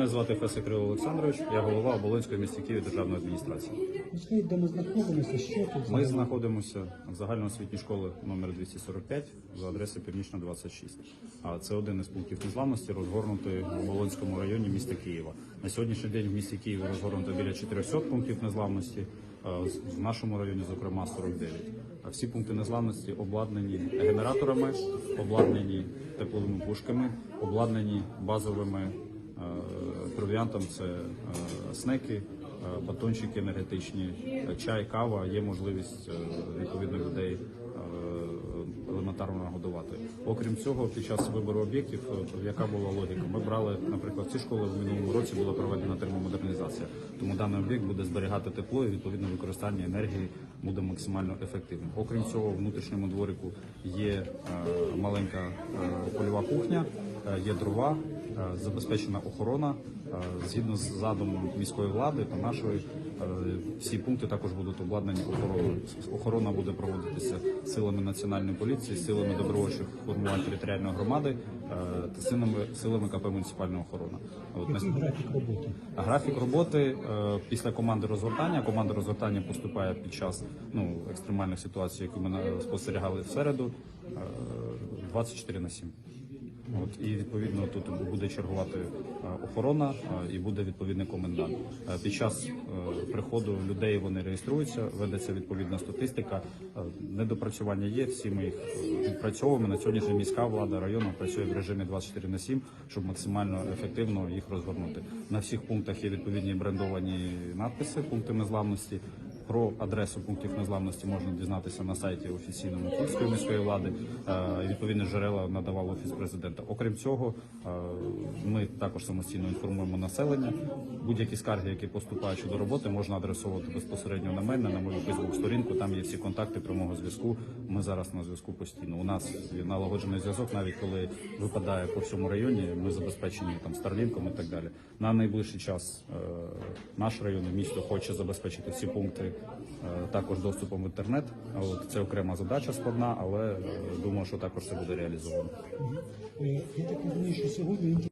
Мене звати Фесик Кирило Олександрович, я голова Оболонської місті Києві державної адміністрації. Скажіть, де ми знаходимося, що тут Ми знаходимося в загальноосвітній школи номер 245 за адресою Північна 26. А це один із пунктів незламності, розгорнутий в Оболонському районі міста Києва. На сьогоднішній день в місті Києві розгорнуто біля 400 пунктів незламності. В нашому районі, зокрема, 49. А всі пункти незламності обладнані генераторами, обладнані тепловими пушками, обладнані базовими провіантом. Це е, снеки, е, батончики енергетичні, е, чай, кава. Є можливість е, відповідно людей е, елементарно нагодувати. Окрім цього, під час вибору об'єктів, е, яка була логіка? Ми брали, наприклад, ці школи в минулому році була проведена термомодернізація, тому даний об'єкт буде зберігати тепло і відповідно використання енергії буде максимально ефективним. Окрім цього, в внутрішньому дворику є е, маленька е, польова кухня, е, є дрова, е, забезпечена охорона. Е, Згідно з задумом міської влади та нашої, е, всі пункти також будуть обладнані охороною. Охорона буде проводитися силами національної поліції, силами добровольчих формувань територіальної громади е, та силами силами КП муніципальна охорона. От Який графік роботи? Графік роботи е, після команди розгортання. Команда розгортання поступає під час ну, екстремальних ситуацій, які ми спостерігали в середу, е, 24 на 7. От, і відповідно тут буде чергувати е, охорона е, і буде відповідний комендант. Е, Під час приходу людей вони реєструються, ведеться відповідна статистика. Недопрацювання є, всі ми їх відпрацьовуємо. На сьогодні міська влада району працює в режимі 24 на 7, щоб максимально ефективно їх розгорнути. На всіх пунктах є відповідні брендовані надписи, пункти незламності. Про адресу пунктів незламності можна дізнатися на сайті офіційному Київської міської влади. відповідне Відповідні джерела надавав офіс президента. Окрім цього, е, ми також самостійно інформуємо населення. Будь-які скарги, які поступають щодо роботи, можна адресовувати безпосередньо на мене, на мою Фейсбук-сторінку. Там є всі контакти прямого зв'язку. Ми зараз на зв'язку постійно. У нас налагоджений зв'язок, навіть коли випадає по всьому районі. Ми забезпечені там старлінком і так далі. На найближчий час е, наш район місто хоче забезпечити всі пункти е, також доступом в інтернет. От це окрема задача складна, але е, думаю, що також це буде реалізовано. Я так розумію, що сьогодні